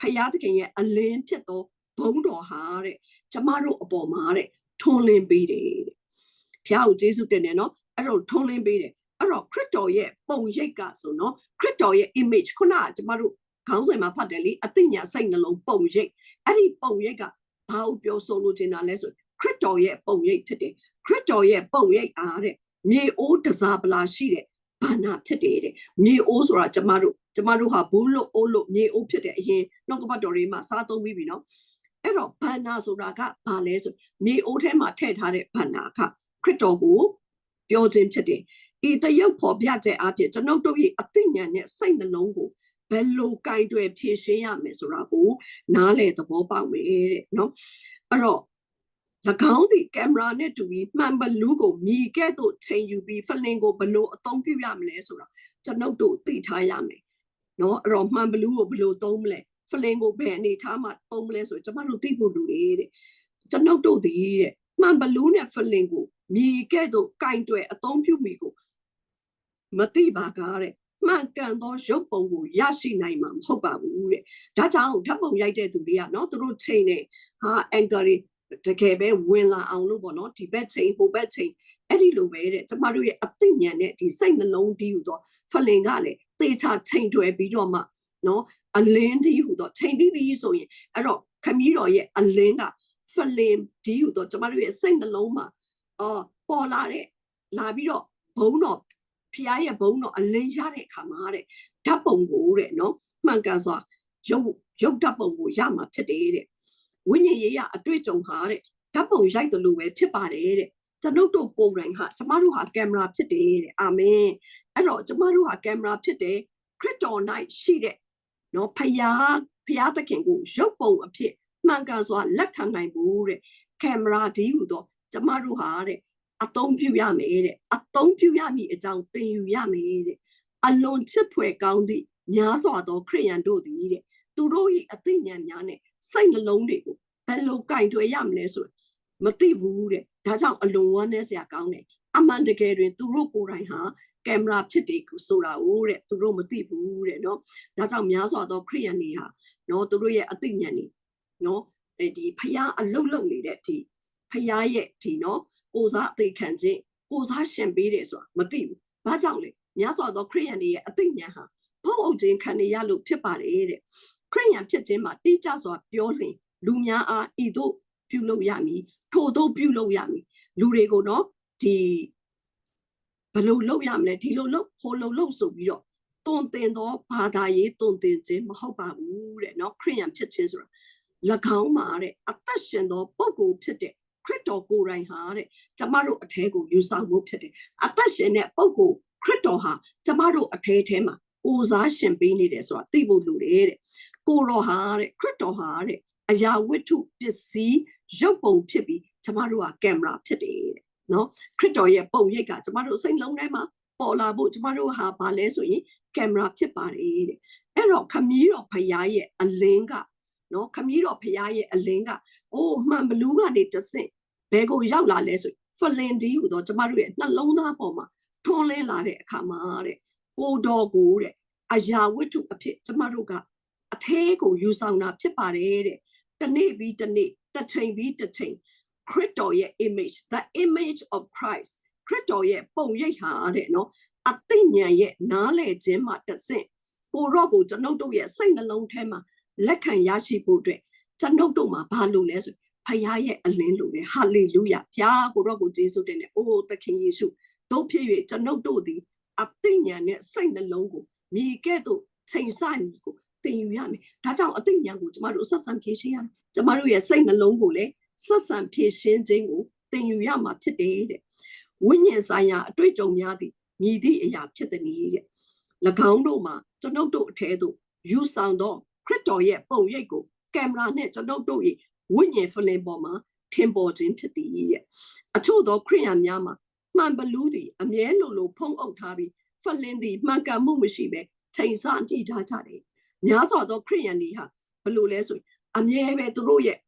ဖယားသခင်ရဲ့အလင်းဖြစ်သောဘုံတော်ဟာတဲ့ကျမတို့အပေါ်မှာတဲ့ ထွန်းလင်းပေးတယ်တဲ့ဖယားကိုကျေးဇူးတင်တယ်နော်အဲ့တော့ထွန်းလင်းပေးတယ်အဲ့တော့ခရစ်တော်ရဲ့ပုံရိပ်ကဆိုနော်ခရစ်တော်ရဲ့ image ခုနကကျမတို့ခေါင်းစဉ်မှာဖတ်တယ်လေအသိဉာဏ်စိတ်နှလုံးပုံရိပ်အဲ့ဒီပုံရိပ်ကဘာကိုပြောဆိုလို့တင်တာလဲဆိုခရစ်တော်ရဲ့ပုံရိပ်ဖြစ်တယ်ခရစ်တော်ရဲ့ပုံရိပ်အားတဲ့မြေအိုးတစားပလာရှိတဲ့ဘာနာဖြစ်တယ်တဲ့မြေအိုးဆိုတာကျမတို့ကျမတို့ဟာဘူးလို့အိုးလို့မြေအိုးဖြစ်တဲ့အရင်နှုတ်ကပတ်တော်တွေမှာစားသုံးပြီးပြီနော် အဲ့တော့ဘာနာဆိုတာကဘာလဲဆိုမြေအိုးထဲမှာထည့်ထားတဲ့ဘာနာကခရစ်တော်ကိုပြောခြင်းဖြစ်တယ်ဤတရုပ်ဖော်ပြချက်အဖြစ်ကျွန်ုပ်တို့ရဲ့အသိဉာဏ်နဲ့စိတ်နှလုံးကိုဘယ်လိုကင်တွယ်ဖြည့်ရှင်းရမယ်ဆိုတာကိုနားလေသဘောပေါက်မယ်တဲ့နော်အဲ့တော့၎င်းဒီကင်မရာနဲ့တူပြီးမှန်ဘလူးကိုမြည်ကဲ့သို့ချိန်ယူပြီးဖလင်ကိုဘယ်လိုအသုံးပြုရမလဲဆိုတာကျွန်ုပ်တို့သိထားရမယ်နော်အဲ့တော့မှန်ဘလူးကိုဘယ်လိုသုံးမလဲ ဖလင်ကိုဘယ်အနေထားမှာသုံးမလဲဆိုကျွန်တော်တို့သိဖို့လိုတယ်တဲ့ကျွန်ုပ်တို့ဒီတဲ့မှန်ဘလူးနဲ့ဖလင်ကိုမြည်ကဲ့သို့ကင်တွယ်အသုံးပြုမိကိုမသိပါကားတဲ့မှန်ကန်သောရုပ်ပုံကိုရရှိနိုင်မှာမဟုတ်ပါဘူးတဲ့ဒါကြောင့်ဓာတ်ပုံရိုက်တဲ့သူတွေကနော်သူတို့ချိန်နေဟာအန်ကာရီတကယ်ပဲဝင်လာအောင်လို့ပေါ့နော်ဒီဘက်ချိန်ဟိုဘက်ချိန်အဲ့ဒီလိုပဲတဲ့ကျမတို့ရဲ့အသိဉာဏ်နဲ့ဒီစိတ်နှလုံးတည်ဟူသောဖလင်ကလည်းသေချာချိန်တွယ်ပြီးတော့မှနော် အလင်းတည်ဟူသောချိန်ပြီးပြီဆိုရင်အဲ့တော့ခမည်းတော်ရဲ့အလင်းကဖလင်တည်ဟူသောကျမတို့ရဲ့စိတ်နှလုံးမှာအော်ပေါ်လာတဲ့လာပြီးတော့ဘုံတော်ဖျားရဲ့ဘုံတော်အလင်းရတဲ့အခါမှာတဲ့ဓာတ်ပုံကိုတဲ့နော်မှန်ကန်စွာရုပ်ရုပ်ဓာတ်ပုံကိုရမှာဖြစ်တယ်တဲ့ဝိညာဉ်ရေးရအတွေ့အကြုံဟာတဲ့ဓာတ်ပုံရိုက်တယ်လို့ပဲဖြစ်ပါတယ်တဲ့ကျွန်ုပ်တို့ကိုယ်တိုင်ဟာကျမတို့ဟာကင်မရာဖြစ်တယ်တဲ့အာမင်အဲ့တော့ကျမတို့ဟာကင်မရာဖြစ်တယ်ခရစ်တော်၌ရှိတဲ့ နော်ဖယားဖယားသခင်ကိုရုပ်ပုံအဖြစ်မှန်ကန်စွာလက်ခံနိုင်ဖို့တဲ့ကင်မရာဒီဟူသောကျမတို့ဟာတဲ့အသုံးပြုရမယ်တဲ့အသုံးပြုရမည်အကြောင်းသင်ယူရမယ်တဲ့အလွန်ချစ်ဖွယ်ကောင်းသည့်များစွာသောခရိယန်တို့သည်တဲ့သူတို့၏အသိဉာဏ်များနဲ့စိတ်နှလုံးတွေကိုဘယ်လိုကင်တွယ်ရမလဲဆိုမသိဘူးတဲ့ဒါကြောင့်အလွန်ဝမ်းနည်းစရာကောင်းတယ်အမှန်တကယ်တွင်သူတို့ကိုယ်တိုင်ဟာ ကင်မရာဖြစ်တယ်ဆိုတာ哦တဲ့သူတို့မသိဘူးတဲ့เนาะဒါကြောင့်များစွာသောခရိယန်တွေဟာเนาะသူတို့ရဲ့အသိဉာဏ်တွေเนาะဒီဖျားအလုတ်လုတ်နေတဲ့ဒီဖျားရဲ့ဒီเนาะကိုစားအသိခံခြင်းကိုစားရှင်ပေးတယ်ဆိုတာမသိဘူးဘာကြောင့်လဲများစွာသောခရိယန်တွေရဲ့အသိဉာဏ်ဟာဘုံအုပ်ခြင်းခံရရလို့ဖြစ်ပါတယ်တဲ့ခရိယန်ဖြစ်ခြင်းမှာတိကျစွာပြောလျင်လူများအားဤသို့ပြုလုပ်ရမည်ထို့သို့ပြုလုပ်ရမည်လူတွေကိုနော်ဒီ ဘယ်လိုလုပ်ရမလဲဒီလိုလုပ်ဟိုလိုလုပ်ဆိုပြီးတော့တွန်တင်သောဘာသာရေးတွန်တင်ခြင်းမဟုတ်ပါဘူးတဲ့နော်ခရိယန်ဖြစ်ခြင်းဆိုတာ၎င်းမှာတဲ့အသက်ရှင်သောပုဂ္ဂိုလ်ဖြစ်တဲ့ခရစ်တော်ကိုယ်တိုင်ဟာတဲ့ကျမတို့အထဲကိုယူဆောင်ဖို့ဖြစ်တယ်အသက်ရှင်တဲ့ပုဂ္ဂိုလ်ခရစ်တော်ဟာကျမတို့အထဲထဲမှာကိုစားရှင်ပေးနေတယ်ဆိုတာသိဖို့လိုတယ်တဲ့ကိုတော်ဟာတဲ့ခရစ်တော်ဟာတဲ့အရာဝတ္ထုပစ္စည်းရုပ်ပုံဖြစ်ပြီးကျမတို့ကကင်မရာဖြစ်တယ်တဲ့ နော်ခရစ်တော်ရဲ့ပုံရိပ်ကကျမတို့စိတ်လုံးထဲမှာပေါ်လာဖို့ကျမတို့ဟာဘာလဲဆိုရင်ကင်မရာဖြစ်ပါတယ်တဲ့အဲ့တော့ခမည်းတော်ဖရားရဲ့အလင်းကနော်ခမည်းတော်ဖရားရဲ့အလင်းကအိုးမှန်ဘလူးကနေတဆင့်ဘယ်ကိုရောက်လာလဲဆိုဖလင်ဒီဟူသောကျမတို့ရဲ့နှလုံးသားပေါ်မှာထွန်းလင်းလာတဲ့အခါမှာတဲ့ကိုတော်ကိုတဲ့အရာဝတ္ထုအဖြစ်ကျမတို့ကအထဲကိုယူဆောင်တာဖြစ်ပါတယ်တဲ့တနေ့ပြီးတနေ့တစ်ချိန်ပြီးတစ်ချိန် ခရစ်တော်ရဲ့ image the image of Christ ခရစ်တော်ရဲ့ပုံရိပ်ဟာတဲ့နော်အသိဉာဏ်ရဲ့နားလည်ခြင်းမှာတဆင့်ကိုတော့ကိုကျွန်ုပ်တို့ရဲ့စိတ်နှလုံးထဲမှာလက်ခံရရှိဖို့အတွက်ကျွန်ုပ်တို့မှာဘာလို့လဲဆိုဖခင်ရဲ့အလင်းလိုလေဟာလေလုယာဖခင်ကိုတော့ကိုယေရှုတင်တယ်အိုးသခင်ယေရှုတို့ဖြစ်၍ကျွန်ုပ်တို့သည်အသိဉာဏ်နဲ့စိတ်နှလုံးကိုမြည်ကဲ့သို့ချိန်ဆမည်ကိုသင်ယူရမယ်ဒါကြောင့်အသိဉာဏ်ကိုကျမတို့ဆက်ဆံဖြည့်ရှင်းရမယ်ကျမတို့ရဲ့စိတ်နှလုံးကိုလည်း ဆက်ဆံဖြည့်ရှင်းခြင်းကိုသင်ယူရမှာဖြစ်တယ်တဲ့ဝိညာဉ်ဆိုင်ရာအတွေ့အကြုံများသည့်မြည်သည့်အရာဖြစ်တဲ့နည်းတဲ့၎င်းတို့မှာကျွန်ုပ်တို့အထဲသို့ယူဆောင်သောခရစ်တော်ရဲ့ပုံရိပ်ကိုကင်မရာနဲ့ကျွန်ုပ်တို့၏ဝိညာဉ်ဖလင်ပေါ်မှာထင်ပေါ်ခြင်းဖြစ်သည်ရဲ့အချို့သောခရိယာများမှာမှန်ဘလူးသည်အမြဲလိုလိုဖုံးအုပ်ထားပြီးဖလင်သည်မှန်ကန်မှုမရှိဘဲချိန်ဆညှိထားကြတယ်များစွာသောခရိယန်တွေဟာဘလို့လဲဆိုရင်အမြဲပဲသူတို့ရဲ့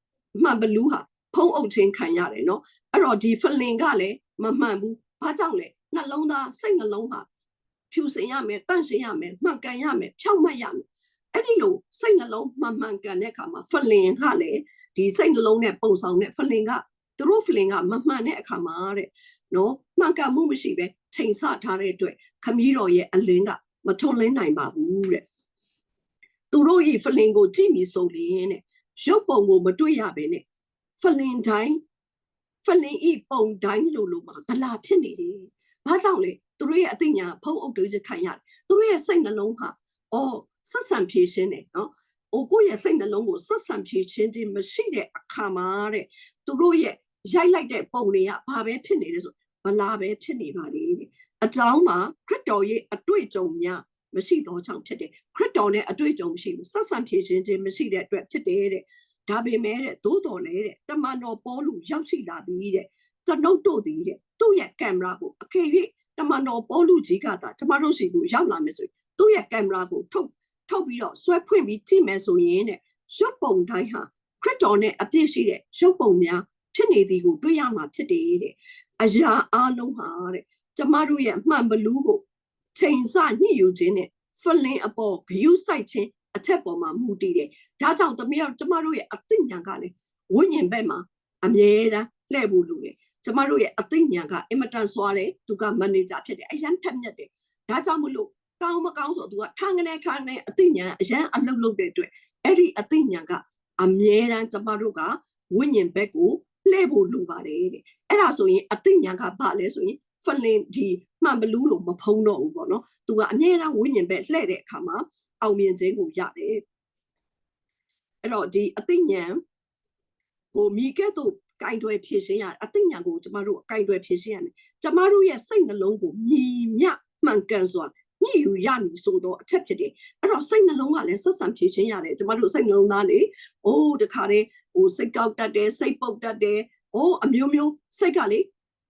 မှန်ဘလူးဟာ ဖုံးအုပ်ခြင်းခံရတယ်နော်အဲ့တော့ဒီဖလင်ကလည်းမမှန်ဘူးဘာကြောင့်လဲနှလုံးသားစိတ်နှလုံးဟာဖြူစင်ရမယ်တန့်စင်ရမယ်မှန်ကန်ရမယ်ဖြောင့်မတ်ရမယ်အဲ့ဒီလိုစိတ်နှလုံးမှန်မှန်ကန်တဲ့အခါမှာဖလင်ကလည်းဒီစိတ်နှလုံးနဲ့ပုံဆောင်တဲ့ဖလင်ကသူတို့ဖလင်ကမမှန်တဲ့အခါမှာတဲ့နော်မှန်ကန်မှုမရှိပဲချိန်ဆထားတဲ့အတွက်ခမည်းတော်ရဲ့အလင်းကမထွန်းလင်းနိုင်ပါဘူးတဲ့သူတို့ဤဖလင်ကိုကြည့်ပြီးဆိုလျင်တဲ့ရုပ်ပုံကိုမတွေ့ရပဲနဲ့ ဖလင်တိုင်းဖလင်ဤပုံတိုင်းလိုလိုမှာဗလာဖြစ်နေတယ်။ဘာကြောင့်လဲသူတို့ရဲ့အသိဉာဏ်ဖုံးအုပ်တွေခံရတယ်။သူတို့ရဲ့စိတ်နှလုံးဟာအော်ဆက်ဆံဖြည့်ရှင်းတယ်နော်။အိုကိုယ့်ရဲ့စိတ်နှလုံးကိုဆက်ဆံဖြည့်ရှင်းခြင်းမရှိတဲ့အခါမှာတဲ့သူတို့ရဲ့ရိုက်လိုက်တဲ့ပုံတွေကဘာပဲဖြစ်နေလဲဆိုဗလာပဲဖြစ်နေပါလေ။အကြောင်းမှာခရစ်တော်ရဲ့အတွေ့အကြုံများမရှိတော့ကြောင့်ဖြစ်တယ်ခရစ်တော်နဲ့အတွေ့အကြုံမရှိဘူးဆက်ဆံဖြည့်ခြင်းခြင်းမရှိတဲ့အတွက်ဖြစ်တယ်တဲ့ ဒါပေမဲ့တဲ့သို့တော်လည်းတဲ့တမန်တော်ပေါလုရောက်ရှိလာပြီတဲ့ကျွန်ုပ်တို့သည်တဲ့သူ့ရဲ့ကင်မရာကိုအခေ၍တမန်တော်ပေါလုကြီးကသာကျမတို့စီကိုရောက်လာမယ်ဆိုရင်သူ့ရဲ့ကင်မရာကိုထုတ်ထုတ်ပြီးတော့ဆွဲဖွင့်ပြီးကြည့်မယ်ဆိုရင်တဲ့ရုပ်ပုံတိုင်းဟာခရစ်တော်နဲ့အပြည့်ရှိတဲ့ရုပ်ပုံများဖြစ်နေသည်ကိုတွေ့ရမှာဖြစ်တယ်တဲ့အရာအလုံးဟာတဲ့ကျမတို့ရဲ့မှန်ဘလူးကိုချိန်ဆညှိယူခြင်းနဲ့ဖလင်အပေါ်ဂယုစိုက်ခြင်း အထက်ပေါ်မှာမူတည်တယ်။ဒါကြောင့်တမီးကျမတို့ရဲ့အသိဉာဏ်ကလည်းဝိညာဉ်ဘက်မှာအမြဲတမ်းလှည့်ဖို့လိုတယ်ကျမတို့ရဲ့အသိဉာဏ်ကအင်မတန်စွာတယ်သူကမန်နေဂျာဖြစ်တယ်အရန်ထက်မြက်တယ်ဒါကြောင့်မလို့ကောင်းမကောင်းဆိုသူကထန်းကနေထန်းနေအသိဉာဏ်အရန်အလုပ်လုပ်တဲ့အတွက်အဲ့ဒီအသိဉာဏ်ကအမြဲတမ်းကျမတို့ကဝိညာဉ်ဘက်ကိုလှည့်ဖို့လိုပါတယ်တဲ့အဲ့ဒါဆိုရင်အသိဉာဏ်ကဘာလဲဆိုရင် ဖလင်ဒီမှန်ဘလူးလို့မဖုံးတော့ဘူးပေါ့နော်သူကအမြဲတမ်းဝိညာဉ်ဘက်လှည့်တဲ့အခါမှာအောင်မြင်ခြင်းကိုရတယ်အဲ့တော့ဒီအသိဉာဏ်ကိုမိကဲ့သို့ကင်တွယ်ဖြည့်ရှင်းရအသိဉာဏ်ကိုကျမတို့ကင်တွယ်ဖြည့်ရှင်းရတယ်ကျမတို့ရဲ့စိတ်နှလုံးကိုမြည်မြမှန်ကန်စွာညှိယူရမည်ဆိုတော့အချက်ဖြစ်တယ်အဲ့တော့စိတ်နှလုံးကလည်းဆက်ဆံဖြည့်ရှင်းရတယ်ကျမတို့စိတ်နှလုံးသားလေအိုးတခါတည်းဟိုစိတ်ကောက်တတ်တယ်စိတ်ပုတ်တတ်တယ်အိုးအမျိုးမျိုးစိတ်ကလေ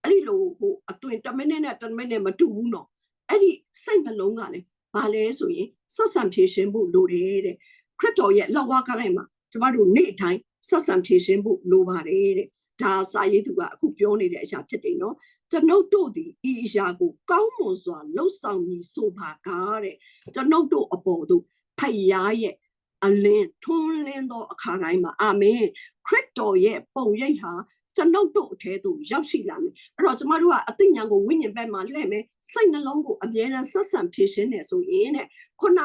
အဲ့ဒီလိုဟိုအသွင်တစ်မိနစ်နဲ့တစ်မိနစ်မတူဘူးနော်အဲ့ဒီစိတ်နှလုံးကလည်းဘာလဲဆိုရင်ဆက်ဆံဖြည့်ရှင်းဖို့လိုတယ်တဲ့ခရစ်တော်ရဲ့လောက်ဝါကတိုင်းမှာကျမတို့နေ့တိုင်းဆက်ဆံဖြည့်ရှင်းဖို့လိုပါတယ်တဲ့ဒါစာရေးသူကအခုပြောနေတဲ့အရာဖြစ်တယ်နော်ကျွန်ုပ်တို့ဒီဤအရာကိုကောင်းမွန်စွာလှုပ်ဆောင်မည်ဆိုပါကားတဲ့ကျွန်ုပ်တို့အပေါ်သို့ဖယားရဲ့အလင်းထွန်းလင်းသောအခါတိုင်းမှာအာမင်ခရစ်တော်ရဲ့ပုံရိပ်ဟာ ကျွန်ုပ်တို့အထဲသို့ရောက်ရှိလာမယ်အဲ့တော့ကျမတို့ကအသိဉာဏ်ကိုဝိညာဉ်ဘက်မှာလှည့်မယ်စိတ်နှလုံးကိုအမြဲတမ်းဆက်ဆံဖြည့်ရှင်းနေဆိုရင်တဲ့ခုန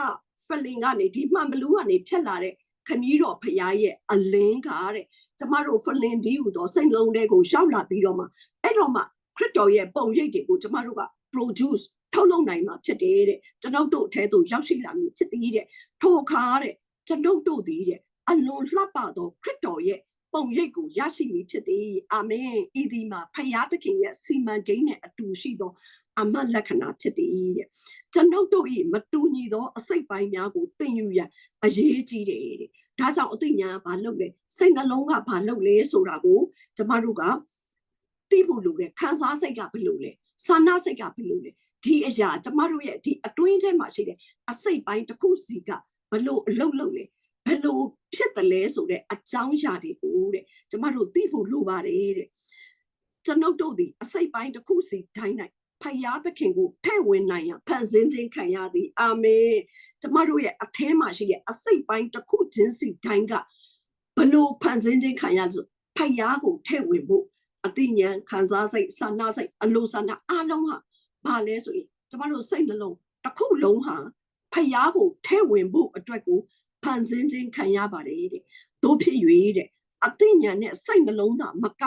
ဖလင်ကနေဒီမှန်ဘလူးကနေဖြတ်လာတဲ့ခမည်းတော်ဖရားရဲ့အလင်းကတဲ့ကျမတို့ဖလင်ဒီဟူသောစိတ်လုံးတွေကိုရှောက်လာပြီးတော့မှအဲ့တော့မှခရစ်တော်ရဲ့ပုံရိပ်တွေကိုကျမတို့က produce ထုတ်လုပ်နိုင်မှာဖြစ်တယ်တဲ့ကျွန်ုပ်တို့အထဲသို့ရောက်ရှိလာမည်ဖြစ်သည်တဲ့ထိုအခါတဲ့ကျွန်ုပ်တို့သည်တဲ့အလွန်လှပသောခရစ်တော်ရဲ့ ပုံရိပ်ကိုရရှိမည်ဖြစ်သည်အာမင်ဤဒီမှာဖယားသခင်ရဲ့စီမံကိန်းနဲ့အတူရှိသောအမတ်လက္ခဏာဖြစ်သည်တဲ့ကျွန်ုပ်တို့၏မတူညီသောအစိတ်ပိုင်းများကိုသင်ယူရန်အရေးကြီးတယ်တဲ့ဒါကြောင့်အသိဉာဏ်ကဘာလုပ်လဲစိတ်နှလုံးကဘာလုပ်လဲဆိုတာကိုကျမတို့ကသိဖို့လိုတယ်ခံစားစိတ်ကဘယ်လိုလဲစာနာစိတ်ကဘယ်လိုလဲဒီအရာကျမတို့ရဲ့ဒီအတွင်းထဲမှာရှိတဲ့အစိတ်ပိုင်းတစ်ခုစီကဘလို့အလုပ်လုပ်လဲ ဘယ်လိုဖြစ်တယ်လဲဆိုတဲ့အကြောင်းအရာတွေကိုတဲ့ကျမတို့သိဖို့လိုပါတယ်တဲ့ကျွန်ုပ်တို့ဒီအစိတ်ပိုင်းတစ်ခုစီတိုင်းနိုင်ဖယားသခင်ကိုထဲ့ဝင်နိုင်ရန်ဖန်ဆင်းခြင်းခံရသည်အာမင်ကျမတို့ရဲ့အထဲမှာရှိတဲ့အစိတ်ပိုင်းတစ်ခုချင်းစီတိုင်းကဘလို့ဖန်ဆင်းခြင်းခံရဆိုဖယားကိုထဲ့ဝင်ဖို့အတိညာဏ်ခံစားစိတ်စာနာစိတ်အလိုဆန္ဒအလုံးဟာဘာလဲဆိုရင်ကျမတို့စိတ်နှလုံးတစ်ခုလုံးဟာဖယားကိုထဲ့ဝင်ဖို့အတွက်ကို ဖန်ဆင်းခြင်းခံရပါတယ်တဲ့တို့ဖြစ်၍တဲ့အတိညာဏ်နဲ့စိတ်နှလုံးသားမက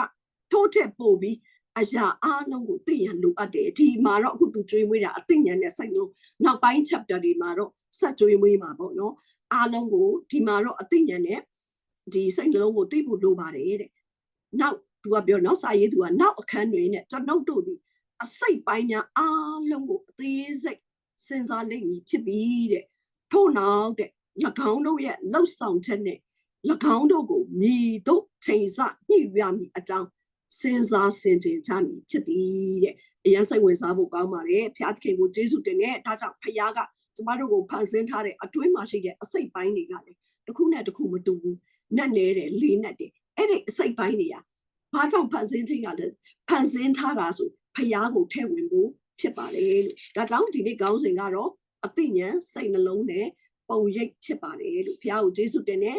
ထိုးထက်ပို့ပြီးအရာအားလုံးကိုသိရန်လိုအပ်တယ်ဒီမှာတော့အခုသူကျွေးမွေးတာအသိဉာဏ်နဲ့စိတ်လုံးနောက်ပိုင်း chapter တွေမှာတော့ဆက်ကျွေးမွေးမှာပေါ့နော်အားလုံးကိုဒီမှာတော့အသိဉာဏ်နဲ့ဒီစိတ်လုံးကိုသိဖို့လိုပါတယ်တဲ့နောက်သူကပြောနောက်စာရေးသူကနောက်အခန်းတွေနဲ့ကျွန်ုပ်တို့ဒီအစိတ်ပိုင်းများအားလုံးကိုအသေးစိတ်စဉ်းစားလိမ့်မည်ဖြစ်ပြီးတဲ့ထို့နောက်တဲ့၎ င်းတို့ရဲ့လှုပ်ဆောင်ချက်နဲ့၎င်းတို့ကိုမြည်တို့ချိန်ဆညှိရမည်အကြောင်းစဉ်းစားဆင်ခြင်ကြမည်ဖြစ်သည်တဲ့အရင်စိတ်ဝင်စားဖို့ကောင်းပါတယ်ဖျားသခင်ကိုကျေးဇူးတင်တဲ့ဒါကြောင့်ဖျားကကျမတို့ကိုဖန်ဆင်းထားတဲ့အတွင်းမှာရှိတဲ့အစိတ်ပိုင်းတွေကလည်းတစ်ခုနဲ့တစ်ခုမတူဘူးနက်နေတယ်လေးနက်တယ်အဲ့ဒီအစိတ်ပိုင်းတွေကဘာကြောင့်ဖန်ဆင်းခြင်းကလည်းဖန်ဆင်းထားတာဆိုဖျားကိုထဲ့ဝင်ဖို့ဖြစ်ပါတယ်လို့ဒါကြောင့်ဒီနေ့ကောင်းစဉ်ကတော့အသိဉာဏ်စိတ်နှလုံးနဲ့ ပုံရိပ်ဖြစ်ပါတယ်လို့ဖျားကိုကျေးဇူးတင်တဲ့